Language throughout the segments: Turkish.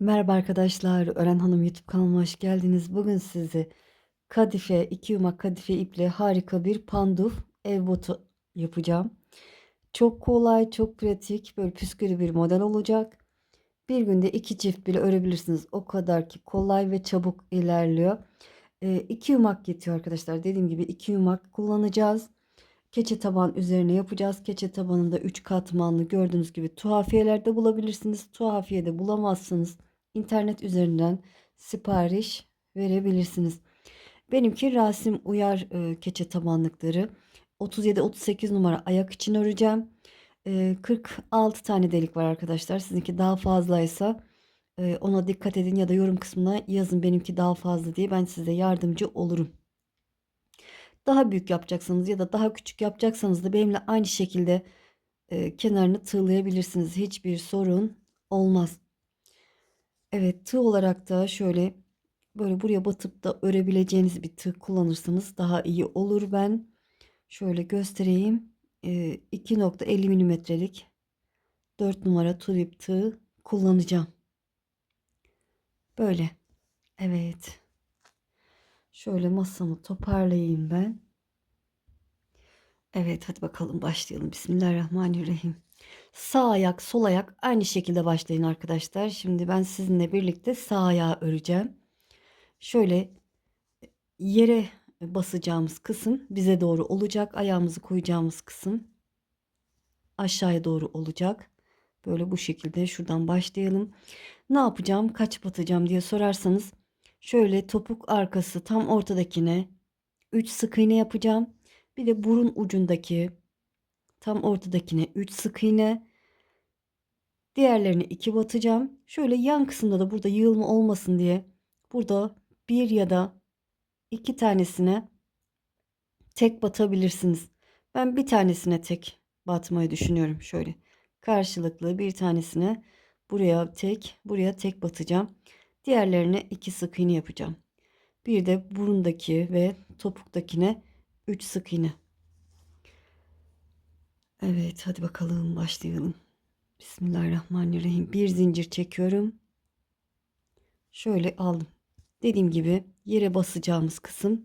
Merhaba arkadaşlar, Ören Hanım YouTube kanalıma hoş geldiniz. Bugün size kadife, iki yumak kadife iple harika bir panduf ev botu yapacağım. Çok kolay, çok pratik, böyle püskürü bir model olacak. Bir günde iki çift bile örebilirsiniz. O kadar ki kolay ve çabuk ilerliyor. Ee, iki yumak yetiyor arkadaşlar. Dediğim gibi iki yumak kullanacağız. Keçe taban üzerine yapacağız. Keçe tabanında 3 katmanlı gördüğünüz gibi tuhafiyelerde bulabilirsiniz. Tuhafiyede bulamazsınız internet üzerinden sipariş verebilirsiniz. Benimki Rasim Uyar e, keçe tabanlıkları. 37-38 numara ayak için öreceğim. E, 46 tane delik var arkadaşlar. Sizinki daha fazlaysa e, ona dikkat edin ya da yorum kısmına yazın benimki daha fazla diye ben size yardımcı olurum. Daha büyük yapacaksanız ya da daha küçük yapacaksanız da benimle aynı şekilde e, kenarını tığlayabilirsiniz. Hiçbir sorun olmaz. Evet tığ olarak da şöyle böyle buraya batıp da örebileceğiniz bir tığ kullanırsanız daha iyi olur. Ben şöyle göstereyim. Ee, 2.50 milimetrelik 4 numara tulip tığ kullanacağım. Böyle. Evet. Şöyle masamı toparlayayım ben. Evet hadi bakalım başlayalım. Bismillahirrahmanirrahim. Sağ ayak, sol ayak aynı şekilde başlayın arkadaşlar. Şimdi ben sizinle birlikte sağ ayağı öreceğim. Şöyle yere basacağımız kısım bize doğru olacak. Ayağımızı koyacağımız kısım aşağıya doğru olacak. Böyle bu şekilde şuradan başlayalım. Ne yapacağım? Kaç batacağım diye sorarsanız şöyle topuk arkası tam ortadakine 3 sık iğne yapacağım. Bir de burun ucundaki tam ortadakine 3 sık iğne. Diğerlerini 2 batacağım. Şöyle yan kısımda da burada yığılma olmasın diye burada bir ya da iki tanesine tek batabilirsiniz. Ben bir tanesine tek batmayı düşünüyorum. Şöyle karşılıklı bir tanesine buraya tek, buraya tek batacağım. Diğerlerine iki sık iğne yapacağım. Bir de burundaki ve topuktakine 3 sık iğne. Evet hadi bakalım başlayalım. Bismillahirrahmanirrahim. Bir zincir çekiyorum. Şöyle aldım. Dediğim gibi yere basacağımız kısım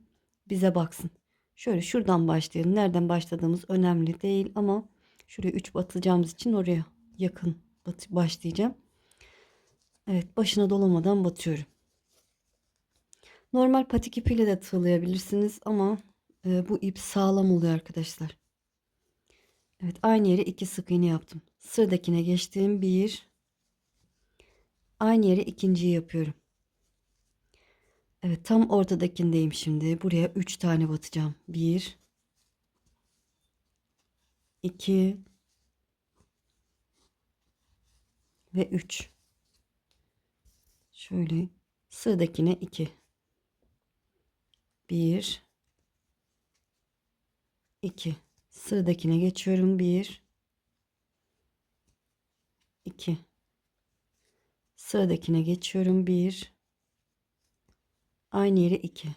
bize baksın. Şöyle şuradan başlayalım. Nereden başladığımız önemli değil ama şuraya 3 batacağımız için oraya yakın başlayacağım. Evet başına dolamadan batıyorum. Normal patik ipiyle de tığlayabilirsiniz ama e, bu ip sağlam oluyor arkadaşlar. Evet aynı yere iki sık iğne yaptım. Sıradakine geçtim. Bir. Aynı yere ikinciyi yapıyorum. Evet tam ortadakindeyim şimdi. Buraya üç tane batacağım. Bir. iki ve üç. Şöyle sıradakine iki. Bir. iki. Sıradakine geçiyorum. 1 2 Sıradakine geçiyorum. 1 Aynı yere 2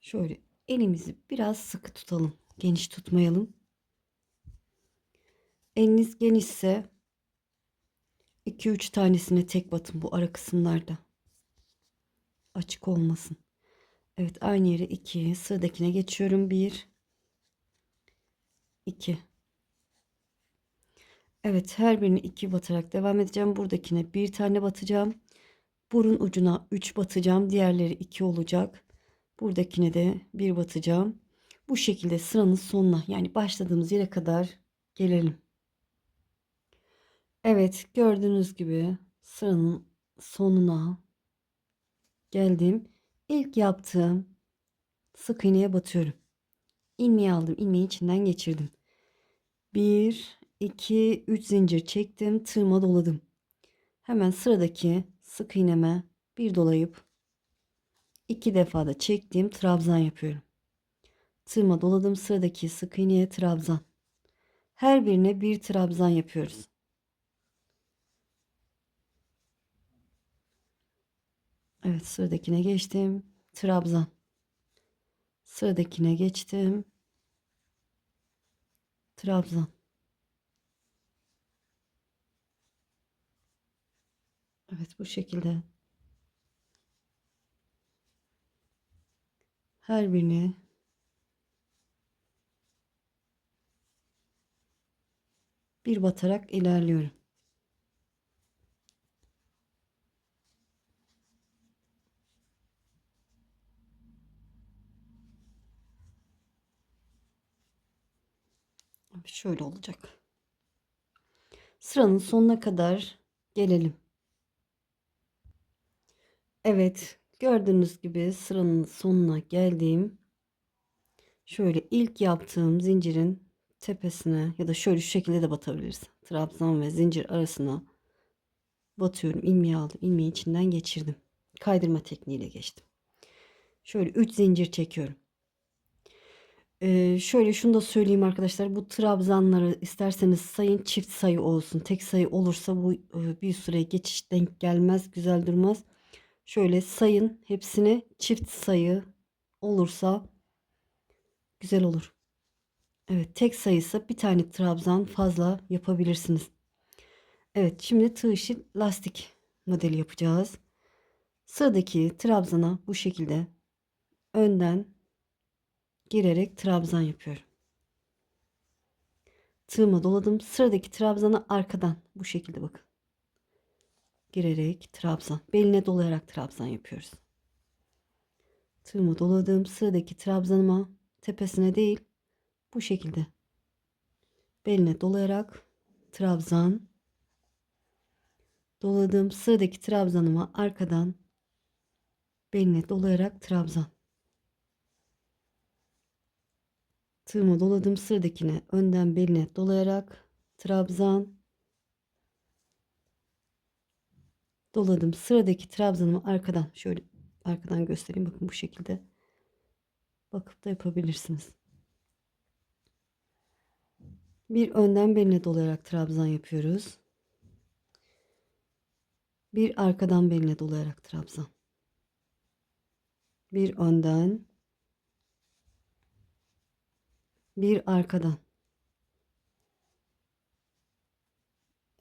Şöyle elimizi biraz sıkı tutalım. Geniş tutmayalım. Eliniz genişse 2-3 tanesine tek batın bu ara kısımlarda. Açık olmasın. Evet aynı yere 2 sıradakine geçiyorum. 1 2 Evet her birini 2 batarak devam edeceğim. Buradakine bir tane batacağım. Burun ucuna 3 batacağım. Diğerleri 2 olacak. Buradakine de bir batacağım. Bu şekilde sıranın sonuna yani başladığımız yere kadar gelelim. Evet gördüğünüz gibi sıranın sonuna geldim İlk yaptığım sık iğneye batıyorum. İlmeği aldım. ilmeği içinden geçirdim. 1, 2, 3 zincir çektim. Tığıma doladım. Hemen sıradaki sık iğneme bir dolayıp iki defa da çektiğim trabzan yapıyorum. Tığıma doladım. Sıradaki sık iğneye trabzan. Her birine bir trabzan yapıyoruz. Evet sıradakine geçtim. Trabzan. Sıradakine geçtim. Trabzan. Evet bu şekilde. Her birini bir batarak ilerliyorum. Şöyle olacak. Sıranın sonuna kadar gelelim. Evet, gördüğünüz gibi sıranın sonuna geldim. Şöyle ilk yaptığım zincirin tepesine ya da şöyle şu şekilde de batabiliriz. Trabzan ve zincir arasına batıyorum. ilmeği aldım. ilmeği içinden geçirdim. Kaydırma tekniğiyle geçtim. Şöyle 3 zincir çekiyorum. Ee, şöyle şunu da söyleyeyim arkadaşlar. Bu trabzanları isterseniz sayın çift sayı olsun. Tek sayı olursa bu e, bir süre geçiş denk gelmez. Güzel durmaz. Şöyle sayın hepsini çift sayı olursa güzel olur. Evet tek sayısı bir tane trabzan fazla yapabilirsiniz. Evet şimdi tığ işi lastik modeli yapacağız. Sıradaki trabzana bu şekilde önden girerek trabzan yapıyorum. Tığıma doladım. Sıradaki trabzanı arkadan bu şekilde bakın. Girerek trabzan. Beline dolayarak trabzan yapıyoruz. Tığımı doladım. Sıradaki trabzanıma tepesine değil bu şekilde beline dolayarak trabzan doladım. Sıradaki trabzanıma arkadan beline dolayarak trabzan. Tığımı doladım. Sıradakine önden beline dolayarak trabzan doladım. Sıradaki trabzanımı arkadan şöyle arkadan göstereyim. Bakın bu şekilde bakıp da yapabilirsiniz. Bir önden beline dolayarak trabzan yapıyoruz. Bir arkadan beline dolayarak trabzan. Bir önden bir arkadan.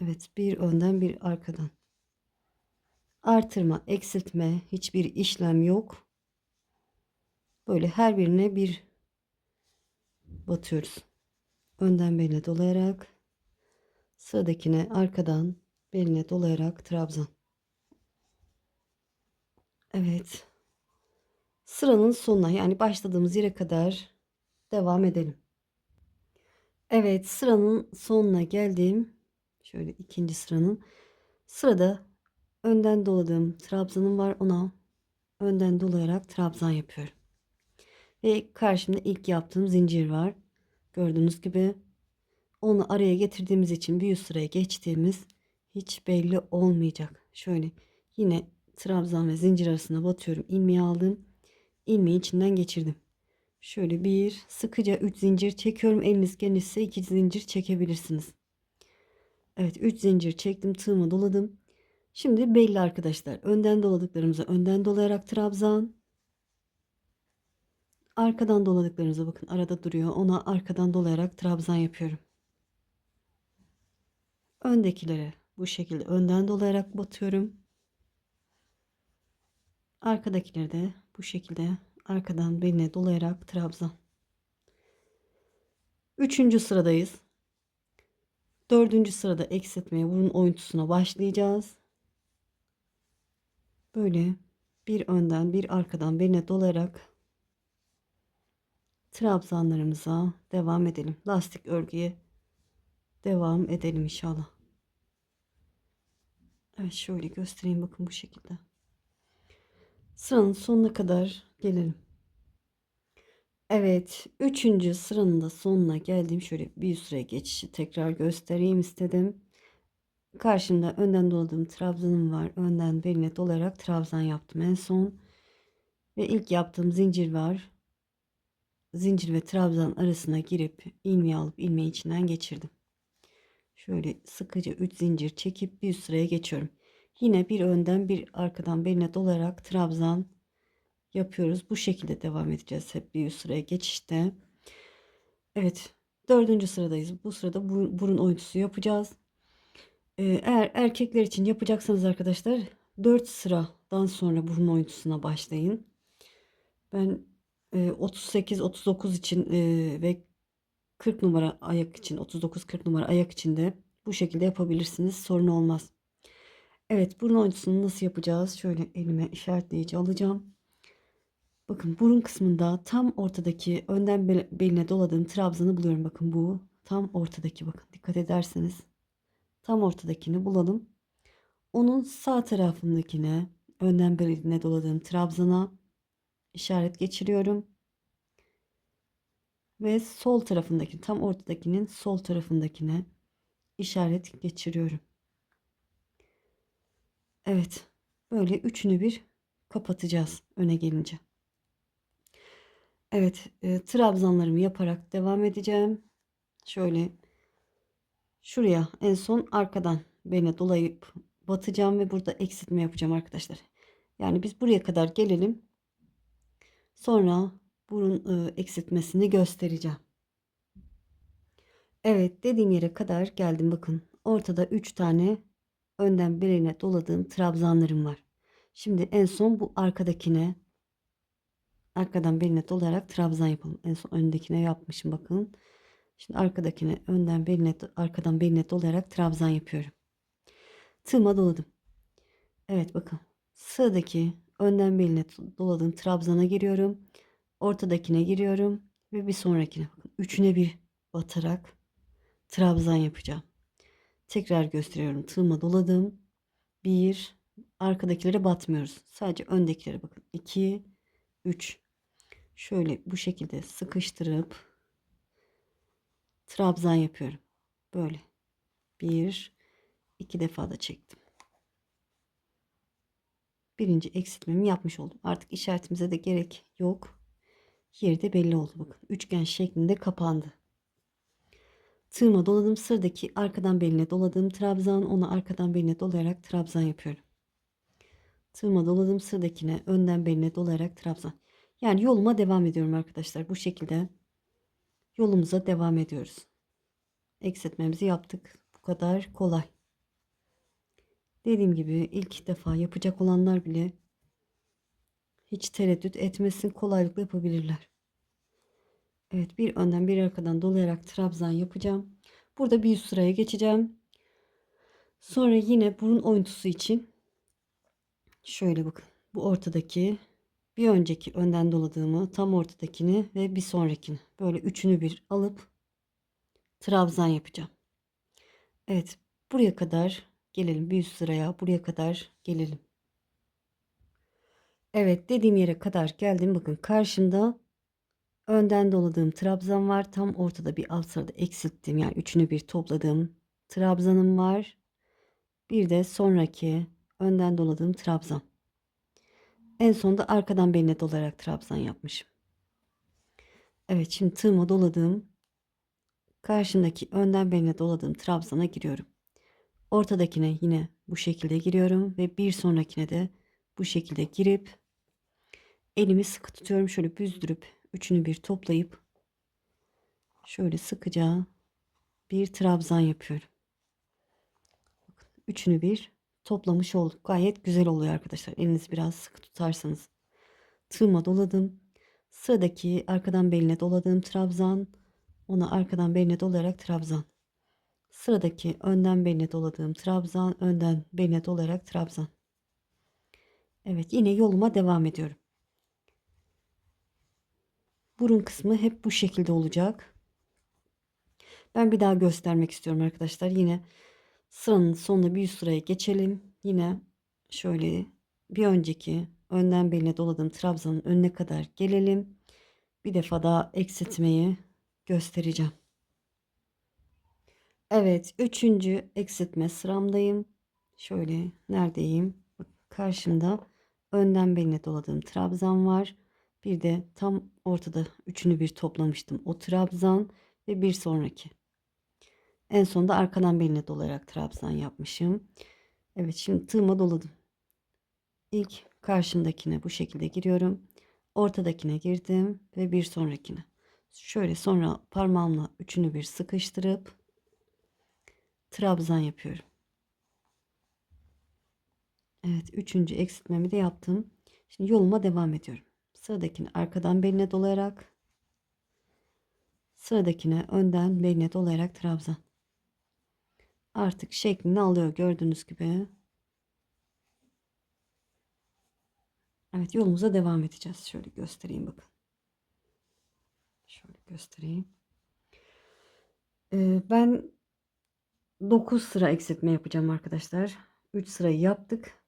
Evet, bir önden bir arkadan. Artırma, eksiltme hiçbir işlem yok. Böyle her birine bir batıyoruz. Önden beline dolayarak sıradakine arkadan beline dolayarak trabzan. Evet. Sıranın sonuna yani başladığımız yere kadar devam edelim. Evet sıranın sonuna geldim. Şöyle ikinci sıranın. Sırada önden doladığım trabzanım var. Ona önden dolayarak trabzan yapıyorum. Ve karşımda ilk yaptığım zincir var. Gördüğünüz gibi onu araya getirdiğimiz için bir üst sıraya geçtiğimiz hiç belli olmayacak. Şöyle yine trabzan ve zincir arasına batıyorum. ilmeği aldım. ilmeği içinden geçirdim. Şöyle bir sıkıca 3 zincir çekiyorum. Eliniz genişse 2 zincir çekebilirsiniz. Evet 3 zincir çektim. Tığımı doladım. Şimdi belli arkadaşlar. Önden doladıklarımızı önden dolayarak trabzan. Arkadan doladıklarınıza bakın arada duruyor. Ona arkadan dolayarak trabzan yapıyorum. Öndekilere bu şekilde önden dolayarak batıyorum. Arkadakileri de bu şekilde arkadan beline dolayarak trabzan. Üçüncü sıradayız. Dördüncü sırada eksiltmeye burun oyuntusuna başlayacağız. Böyle bir önden bir arkadan beline dolayarak trabzanlarımıza devam edelim. Lastik örgüye devam edelim inşallah. Evet şöyle göstereyim bakın bu şekilde. Sıranın sonuna kadar gelelim. Evet, üçüncü sıranın da sonuna geldim. Şöyle bir süre geçişi tekrar göstereyim istedim. Karşımda önden doladığım trabzanım var. Önden beline dolayarak trabzan yaptım en son. Ve ilk yaptığım zincir var. Zincir ve trabzan arasına girip ilmeği alıp ilmeği içinden geçirdim. Şöyle sıkıca 3 zincir çekip bir sıraya geçiyorum. Yine bir önden bir arkadan beline dolayarak trabzan yapıyoruz. Bu şekilde devam edeceğiz hep bir üst sıraya geçişte. Evet dördüncü sıradayız. Bu sırada burun oyuntusu yapacağız. Ee, eğer erkekler için yapacaksanız arkadaşlar 4 sıradan sonra burun oyuntusuna başlayın. Ben e, 38-39 için e, ve 40 numara ayak için 39-40 numara ayak için de bu şekilde yapabilirsiniz. Sorun olmaz. Evet burun oyuntusunu nasıl yapacağız? Şöyle elime işaretleyici alacağım. Bakın burun kısmında tam ortadaki önden bel- beline doladığım trabzanı buluyorum. Bakın bu tam ortadaki bakın dikkat ederseniz tam ortadakini bulalım. Onun sağ tarafındakine önden beline doladığım trabzana işaret geçiriyorum. Ve sol tarafındaki tam ortadakinin sol tarafındakine işaret geçiriyorum. Evet. Böyle üçünü bir kapatacağız öne gelince. Evet. E, trabzanlarımı yaparak devam edeceğim. Şöyle şuraya en son arkadan beni dolayıp batacağım ve burada eksiltme yapacağım arkadaşlar. Yani biz buraya kadar gelelim. Sonra burun e, eksiltmesini göstereceğim. Evet dediğim yere kadar geldim bakın. Ortada 3 tane önden birine doladığım trabzanlarım var. Şimdi en son bu arkadakine arkadan birine dolayarak trabzan yapalım. En son öndekine yapmışım bakın. Şimdi arkadakine önden birine arkadan birine dolayarak trabzan yapıyorum. Tığıma doladım. Evet bakın. Sıradaki önden birine doladığım trabzana giriyorum. Ortadakine giriyorum ve bir sonrakine bakın. Üçüne bir batarak trabzan yapacağım. Tekrar gösteriyorum. Tığıma doladım. Bir. Arkadakilere batmıyoruz. Sadece öndekilere bakın. 2 3 Şöyle bu şekilde sıkıştırıp trabzan yapıyorum. Böyle. Bir, iki defa da çektim. Birinci eksiltmemi yapmış oldum. Artık işaretimize de gerek yok. Yeri de belli oldu. Bakın üçgen şeklinde kapandı. Tığıma doladım. Sıradaki arkadan beline doladığım trabzan. Onu arkadan beline dolayarak trabzan yapıyorum. Tığıma doladım. Sıradakine önden beline dolayarak trabzan. Yani yoluma devam ediyorum arkadaşlar. Bu şekilde yolumuza devam ediyoruz. Eksiltmemizi yaptık. Bu kadar kolay. Dediğim gibi ilk defa yapacak olanlar bile hiç tereddüt etmesin kolaylıkla yapabilirler. Evet bir önden bir arkadan dolayarak trabzan yapacağım. Burada bir üst sıraya geçeceğim. Sonra yine burun oyuntusu için şöyle bakın. Bu ortadaki bir önceki önden doladığımı tam ortadakini ve bir sonrakini böyle üçünü bir alıp trabzan yapacağım. Evet buraya kadar gelelim bir üst sıraya buraya kadar gelelim. Evet dediğim yere kadar geldim. Bakın karşımda önden doladığım trabzan var. Tam ortada bir alt sırada eksilttim. Yani üçünü bir topladığım trabzanım var. Bir de sonraki önden doladığım trabzan. En sonunda arkadan beline dolayarak trabzan yapmışım. Evet şimdi tığıma doladığım karşımdaki önden beline doladığım trabzana giriyorum. Ortadakine yine bu şekilde giriyorum ve bir sonrakine de bu şekilde girip elimi sıkı tutuyorum. Şöyle büzdürüp üçünü bir toplayıp şöyle sıkıca bir trabzan yapıyorum. Üçünü bir toplamış olduk. Gayet güzel oluyor arkadaşlar. Elinizi biraz sıkı tutarsanız. Tığıma doladım. Sıradaki arkadan beline doladığım trabzan. Ona arkadan beline dolayarak trabzan. Sıradaki önden beline doladığım trabzan. Önden beline dolayarak trabzan. Evet yine yoluma devam ediyorum. Burun kısmı hep bu şekilde olacak. Ben bir daha göstermek istiyorum arkadaşlar. Yine sıranın sonuna bir üst sıraya geçelim. Yine şöyle bir önceki önden beline doladığım trabzanın önüne kadar gelelim. Bir defa daha eksiltmeyi göstereceğim. Evet, üçüncü eksiltme sıramdayım. Şöyle neredeyim? Karşımda önden beline doladığım trabzan var. Bir de tam ortada üçünü bir toplamıştım. O trabzan ve bir sonraki. En sonunda arkadan beline dolayarak trabzan yapmışım. Evet şimdi tığıma doladım. İlk karşımdakine bu şekilde giriyorum. Ortadakine girdim ve bir sonrakine. Şöyle sonra parmağımla üçünü bir sıkıştırıp trabzan yapıyorum. Evet, üçüncü eksiltmemi de yaptım. Şimdi yoluma devam ediyorum. Sıradakini arkadan beline dolayarak sıradakine önden beline dolayarak trabzan. Artık şeklini alıyor gördüğünüz gibi. Evet yolumuza devam edeceğiz. Şöyle göstereyim bakın. Şöyle göstereyim. Ee, ben 9 sıra eksiltme yapacağım arkadaşlar. 3 sırayı yaptık.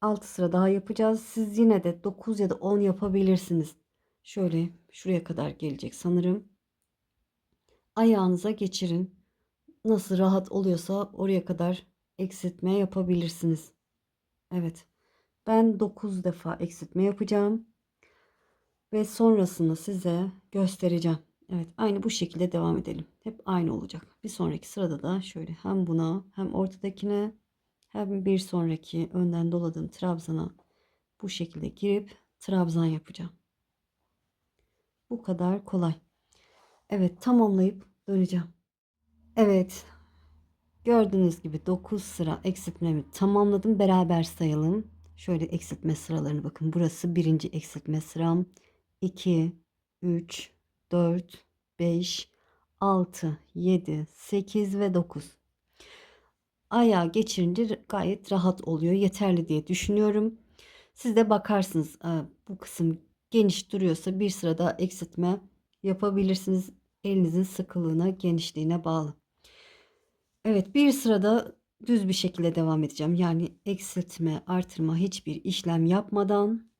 6 sıra daha yapacağız. Siz yine de 9 ya da 10 yapabilirsiniz. Şöyle şuraya kadar gelecek sanırım. Ayağınıza geçirin. Nasıl rahat oluyorsa oraya kadar eksiltme yapabilirsiniz. Evet. Ben 9 defa eksiltme yapacağım. Ve sonrasını size göstereceğim. Evet aynı bu şekilde devam edelim. Hep aynı olacak. Bir sonraki sırada da şöyle hem buna hem ortadakine hem bir sonraki önden doladığım trabzana bu şekilde girip trabzan yapacağım. Bu kadar kolay. Evet tamamlayıp döneceğim. Evet gördüğünüz gibi 9 sıra eksiltmemi tamamladım. Beraber sayalım. Şöyle eksiltme sıralarını bakın. Burası birinci eksiltme sıram. 2, 3, 4, 5, 6, 7, 8 ve 9. Ayağa geçirince gayet rahat oluyor. Yeterli diye düşünüyorum. Siz de bakarsınız bu kısım geniş duruyorsa bir sırada eksiltme yapabilirsiniz. Elinizin sıkılığına, genişliğine bağlı. Evet bir sırada düz bir şekilde devam edeceğim. Yani eksiltme, artırma hiçbir işlem yapmadan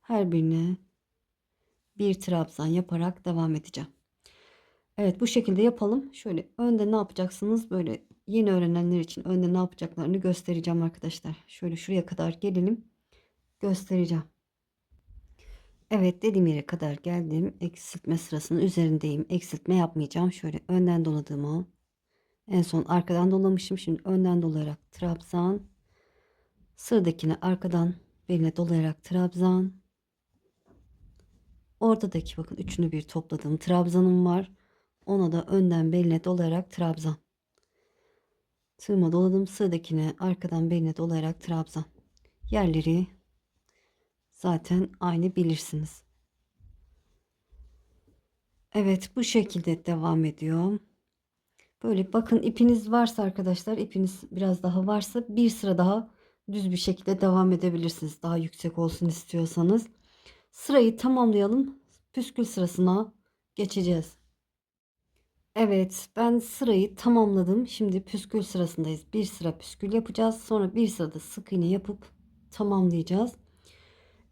her birine bir trabzan yaparak devam edeceğim. Evet bu şekilde yapalım. Şöyle önde ne yapacaksınız? Böyle yeni öğrenenler için önde ne yapacaklarını göstereceğim arkadaşlar. Şöyle şuraya kadar gelelim. Göstereceğim. Evet dediğim yere kadar geldim. Eksiltme sırasının üzerindeyim. Eksiltme yapmayacağım. Şöyle önden doladığımı en son arkadan dolamışım. Şimdi önden dolayarak trabzan. Sıradakine arkadan beline dolayarak trabzan. Ortadaki bakın üçünü bir topladığım trabzanım var. Ona da önden beline dolayarak trabzan. Tığıma doladım. Sıradakine arkadan beline dolayarak trabzan. Yerleri zaten aynı bilirsiniz. Evet bu şekilde devam ediyor. Böyle bakın ipiniz varsa arkadaşlar ipiniz biraz daha varsa bir sıra daha düz bir şekilde devam edebilirsiniz. Daha yüksek olsun istiyorsanız. Sırayı tamamlayalım. Püskül sırasına geçeceğiz. Evet ben sırayı tamamladım. Şimdi püskül sırasındayız. Bir sıra püskül yapacağız. Sonra bir sırada sık iğne yapıp tamamlayacağız.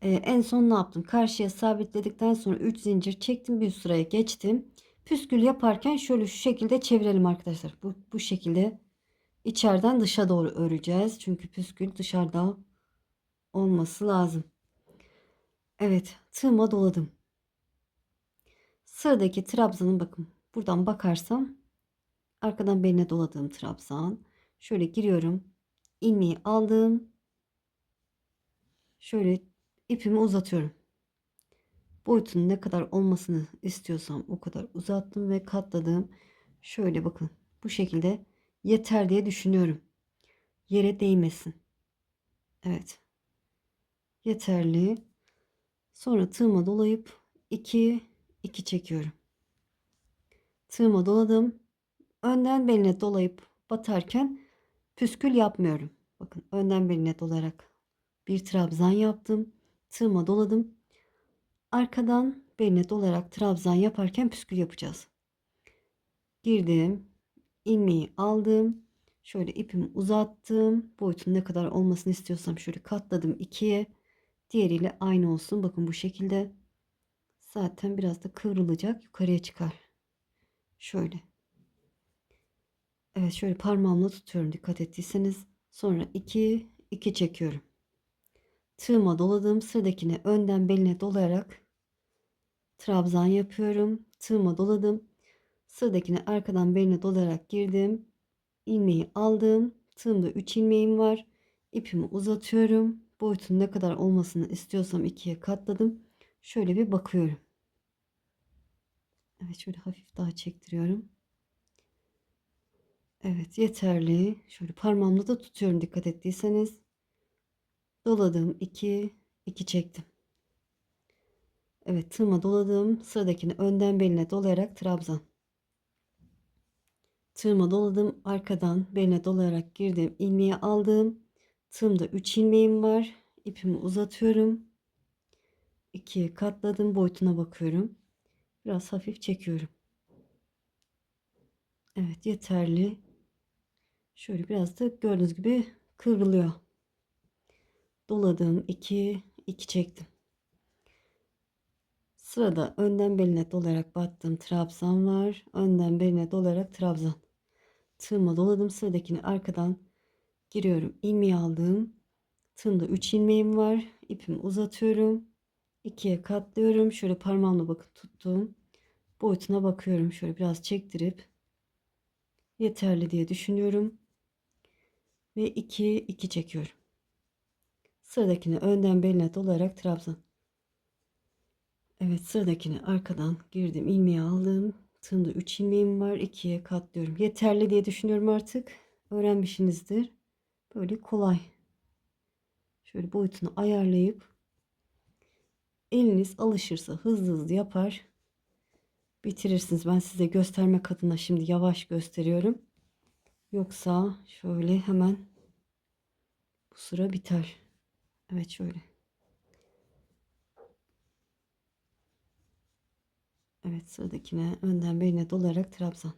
Ee, en son ne yaptım? Karşıya sabitledikten sonra 3 zincir çektim. Bir sıraya geçtim. Püskül yaparken şöyle şu şekilde çevirelim arkadaşlar. Bu, bu şekilde içeriden dışa doğru öreceğiz. Çünkü püskül dışarıda olması lazım. Evet tığıma doladım. Sıradaki trabzanın bakın buradan bakarsam arkadan beline doladığım trabzan. Şöyle giriyorum. ilmeği aldım. Şöyle ipimi uzatıyorum. Boyutunun ne kadar olmasını istiyorsam o kadar uzattım ve katladım. Şöyle bakın bu şekilde yeter diye düşünüyorum. Yere değmesin. Evet. Yeterli. Sonra tığıma dolayıp 2 2 çekiyorum. Tığıma doladım. Önden beline dolayıp batarken püskül yapmıyorum. Bakın önden beline dolayarak bir trabzan yaptım. Tığıma doladım. Arkadan beline dolarak trabzan yaparken püskül yapacağız. Girdim. ilmeği aldım. Şöyle ipimi uzattım. Boyutun ne kadar olmasını istiyorsam şöyle katladım ikiye. Diğeriyle aynı olsun. Bakın bu şekilde. Zaten biraz da kıvrılacak. Yukarıya çıkar. Şöyle. Evet şöyle parmağımla tutuyorum dikkat ettiyseniz. Sonra 2 2 çekiyorum. Tığıma doladığım sıradakini önden beline dolayarak trabzan yapıyorum. Tığıma doladım. Sıradakini arkadan beline dolayarak girdim. ilmeği aldım. Tığımda 3 ilmeğim var. İpimi uzatıyorum. Boyutun ne kadar olmasını istiyorsam ikiye katladım. Şöyle bir bakıyorum. Evet şöyle hafif daha çektiriyorum. Evet yeterli. Şöyle parmağımla da tutuyorum dikkat ettiyseniz. Doladım 2 2 çektim. Evet tığıma doladım. Sıradakini önden beline dolayarak trabzan. Tığıma doladım. Arkadan beline dolayarak girdim. ilmeği aldım. Tığımda 3 ilmeğim var. İpimi uzatıyorum. 2'ye katladım. Boyutuna bakıyorum. Biraz hafif çekiyorum. Evet yeterli. Şöyle biraz da gördüğünüz gibi kıvrılıyor. Doladım 2 2 çektim. Sırada önden beline dolayarak battım trabzan var. Önden beline dolayarak trabzan. Tığıma doladım. Sıradakini arkadan giriyorum. ilmeği aldım. Tığımda 3 ilmeğim var. İpimi uzatıyorum. 2'ye katlıyorum. Şöyle parmağımla bakın tuttum. Boyutuna bakıyorum. Şöyle biraz çektirip yeterli diye düşünüyorum. Ve 2 2 çekiyorum. Sıradakini önden beline dolayarak trabzan. Evet sıradakini arkadan girdim. ilmeği aldım. Tığımda 3 ilmeğim var. 2'ye katlıyorum. Yeterli diye düşünüyorum artık. Öğrenmişsinizdir. Böyle kolay. Şöyle boyutunu ayarlayıp eliniz alışırsa hızlı hızlı yapar. Bitirirsiniz. Ben size göstermek adına şimdi yavaş gösteriyorum. Yoksa şöyle hemen bu sıra biter. Evet şöyle. Evet sıradakine önden beline dolayarak trabzan.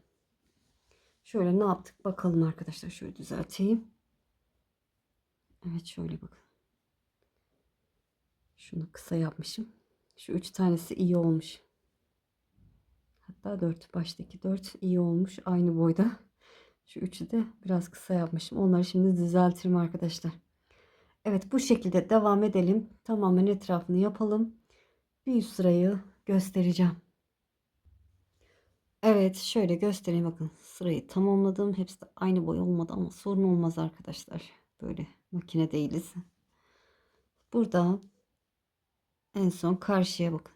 Şöyle ne yaptık bakalım arkadaşlar. Şöyle düzelteyim. Evet şöyle bakın. Şunu kısa yapmışım. Şu üç tanesi iyi olmuş. Hatta dört. Baştaki dört iyi olmuş. Aynı boyda. Şu üçü de biraz kısa yapmışım. Onları şimdi düzeltirim arkadaşlar. Evet bu şekilde devam edelim. Tamamen etrafını yapalım. Bir üst sırayı göstereceğim. Evet şöyle göstereyim bakın sırayı tamamladım. Hepsi de aynı boy olmadı ama sorun olmaz arkadaşlar. Böyle makine değiliz. Burada en son karşıya bakın.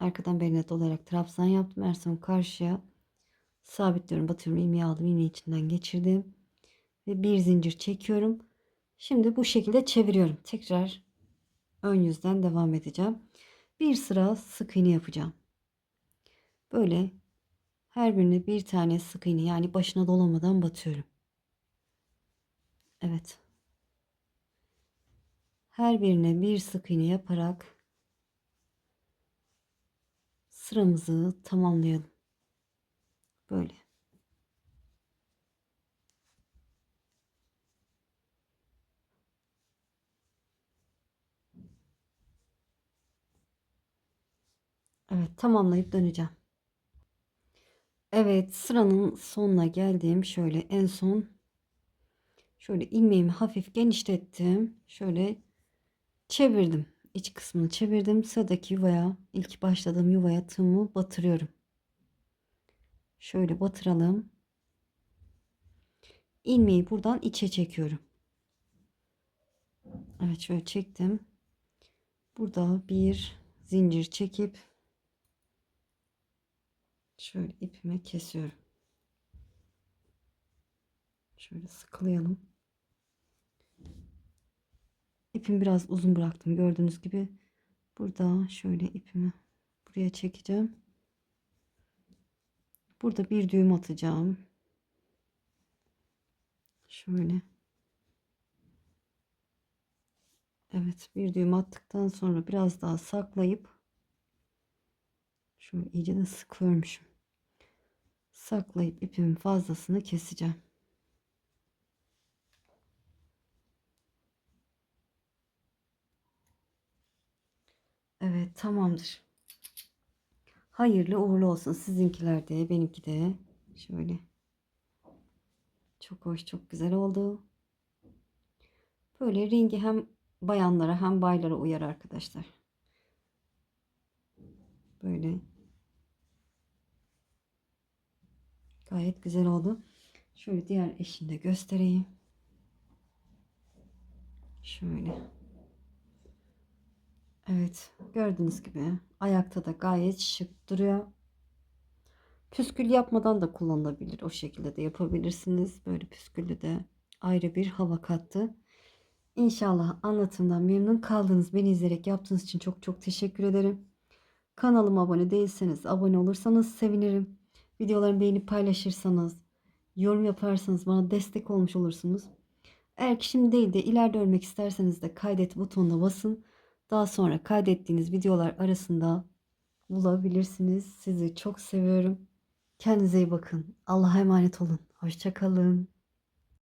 Arkadan beline dolayarak trabzan yaptım. En son karşıya sabitliyorum. Batıyorum ilmeği aldım. ilmeği içinden geçirdim. Ve bir zincir çekiyorum. Şimdi bu şekilde çeviriyorum. Tekrar ön yüzden devam edeceğim. Bir sıra sık iğne yapacağım. Böyle her birine bir tane sık iğne yani başına dolamadan batıyorum. Evet. Her birine bir sık iğne yaparak sıramızı tamamlayalım. Böyle. Evet tamamlayıp döneceğim. Evet sıranın sonuna geldim. Şöyle en son şöyle ilmeğimi hafif genişlettim. Şöyle çevirdim. İç kısmını çevirdim. Sıradaki yuvaya ilk başladığım yuvaya tığımı batırıyorum. Şöyle batıralım. İlmeği buradan içe çekiyorum. Evet şöyle çektim. Burada bir zincir çekip şöyle ipimi kesiyorum. Şöyle sıkılayalım. İpimi biraz uzun bıraktım gördüğünüz gibi. Burada şöyle ipimi buraya çekeceğim. Burada bir düğüm atacağım. Şöyle. Evet bir düğüm attıktan sonra biraz daha saklayıp şöyle iyice de sıkıyormuşum. Saklayıp ipimin fazlasını keseceğim. Evet tamamdır. Hayırlı uğurlu olsun. Sizinkiler de benimki de. Şöyle. Çok hoş çok güzel oldu. Böyle rengi hem bayanlara hem baylara uyar arkadaşlar. Böyle. Gayet güzel oldu. Şöyle diğer eşini de göstereyim. Şöyle. Evet gördüğünüz gibi ayakta da gayet şık duruyor. Püskül yapmadan da kullanılabilir. O şekilde de yapabilirsiniz. Böyle püsküllü de ayrı bir hava kattı. İnşallah anlatımdan memnun kaldınız. Beni izleyerek yaptığınız için çok çok teşekkür ederim. Kanalıma abone değilseniz abone olursanız sevinirim. Videolarımı beğenip paylaşırsanız, yorum yaparsanız bana destek olmuş olursunuz. Eğer ki şimdi değil de ileride örmek isterseniz de kaydet butonuna basın. Daha sonra kaydettiğiniz videolar arasında bulabilirsiniz. Sizi çok seviyorum. Kendinize iyi bakın. Allah'a emanet olun. Hoşçakalın.